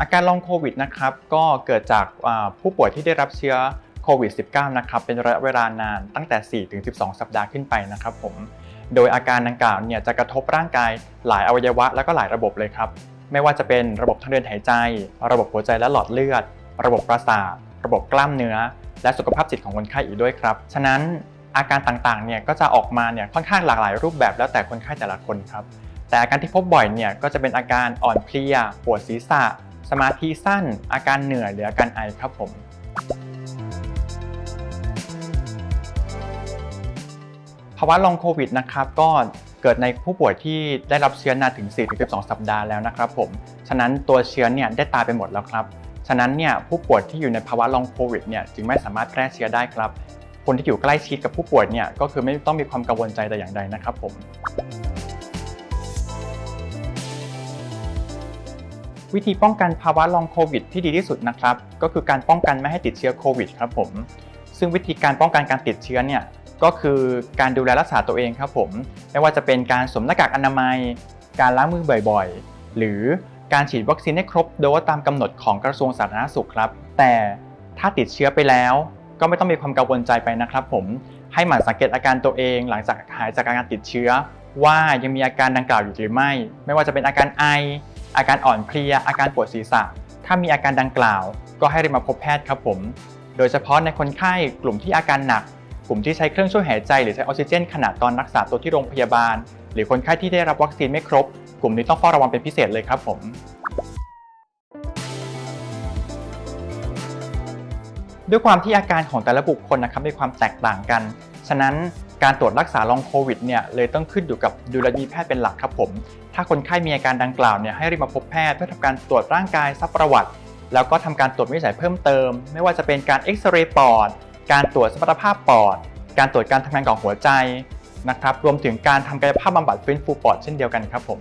อาการลองโควิดนะครับก็เกิดจากผู้ป่วยที่ได้รับเชื้อโควิด -19 นะครับเป็นระยะเวลานานตั้งแต่ 4-12 สัปดาห์ขึ้นไปนะครับผม โดยอาการดังกล่าวเนี่ยจะกระทบร่างกายหลายอวัยวะแล้วก็หลายระบบเลยครับ ไม่ว่าจะเป็นระบบทางเดินหายใจ ระบบหัวใจและหลอดเลือด ระบบประสาท ระบบกล้ามเนื้อ และสุขภาพจิตของคนไข้อีกด้วยครับ ฉะนั้นอาการต่างๆเนี่ยก็จะออกมาเนี่ยค่อนข้างหลากหลายรูปแบบแล้วแต่คนไข้แต่ละคนครับ แต่อาการที่พบบ่อยเนี่ยก็จะเป็นอาการอ่อนเพลีย ปวดศีรษะ สมาธิสั้น อาการเหนื่อยหรืออาการไอครับผม ภาวะลองโควิดนะครับก็เกิดในผู้ป่วยที่ได้รับเชื้อนานถึง 4-12 สัปดาห์แล้วนะครับผม ฉะนั้นตัวเชื้อเนี่ยได้ตายไปหมดแล้วครับ ฉะนั้นเนี่ยผู้ป่วยที่อยู่ในภาวะลองโควิดเนี่ยจึงไม่สามารถแพร่เชื้อได้ครับ คนที่อยู่ใกล้ชิดกับผู้ป่วยเนี่ยก็คือไม่ต้องมีความกังวลใจแต่อย่างใดนะครับผม วิธีป้องกันภาวะลองโควิดที่ดีที่สุดนะครับ ก็คือการป้องกันไม่ให้ติดเชื้อโควิดครับผม ซึ่งวิธีการป้องกันการติดเชื้อเนี่ยก็คือการดูแลรักษาตัวเองครับผม ไม่ว่าจะเป็นการสวมหน้ากากอนามัย การล้างมือบ่อยๆ หรือการฉีดวัคซีนให้ครบโดสตามกำหนดของกระทรวงสาธารณสุขครับ แต่ถ้าติดเชื้อไปแล้ว ก็ไม่ต้องมีความกังวลใจไปนะครับ ผม ให้หมั่นสังเกตอาการตัวเองหลังจากหายจากการติดเชื้อ ว่ายังมีอาการดังกล่าวอยู่หรือไม่ ไม่ว่าจะเป็นอาการไอ อาการอ่อนเพลีย อาการปวดศีรษะ ถ้ามีอาการดังกล่าว ก็ให้รีบมาพบแพทย์ครับผม โดยเฉพาะในคนไข้กลุ่มที่อาการหนัก กลุ่มที่ใช้เครื่องช่วยหายใจหรือใช้ออกซิเจนขณะตอนรักษาตัวที่โรงพยาบาล หรือคนไข้ที่ได้รับวัคซีนไม่ครบ กลุ่มนี้ต้องเฝ้าระวังเป็นพิเศษเลยครับผมด้วยความที่อาการของแต่ละบุคคลนะครับมีความแตกต่างกัน ฉะนั้น การตรวจรักษาลองโควิดเนี่ยเลยต้องขึ้นอยู่กับดุลยแพทย์เป็นหลักครับผม ถ้าคนไข้มีอาการดังกล่าวเนี่ยให้รีบมาพบแพทย์เพื่อทำการตรวจร่างกายซักประวัติ แล้วก็ทำการตรวจวิสัยเพิ่มเติม ไม่ว่าจะเป็นการเอ็กซเรย์ปอด การตรวจสมรรถภาพปอด การตรวจการทำงานของหัวใจนะครับรวมถึงการทำกายภาพบำบัดฟื้นฟูปอดเช่นเดียวกันครับผม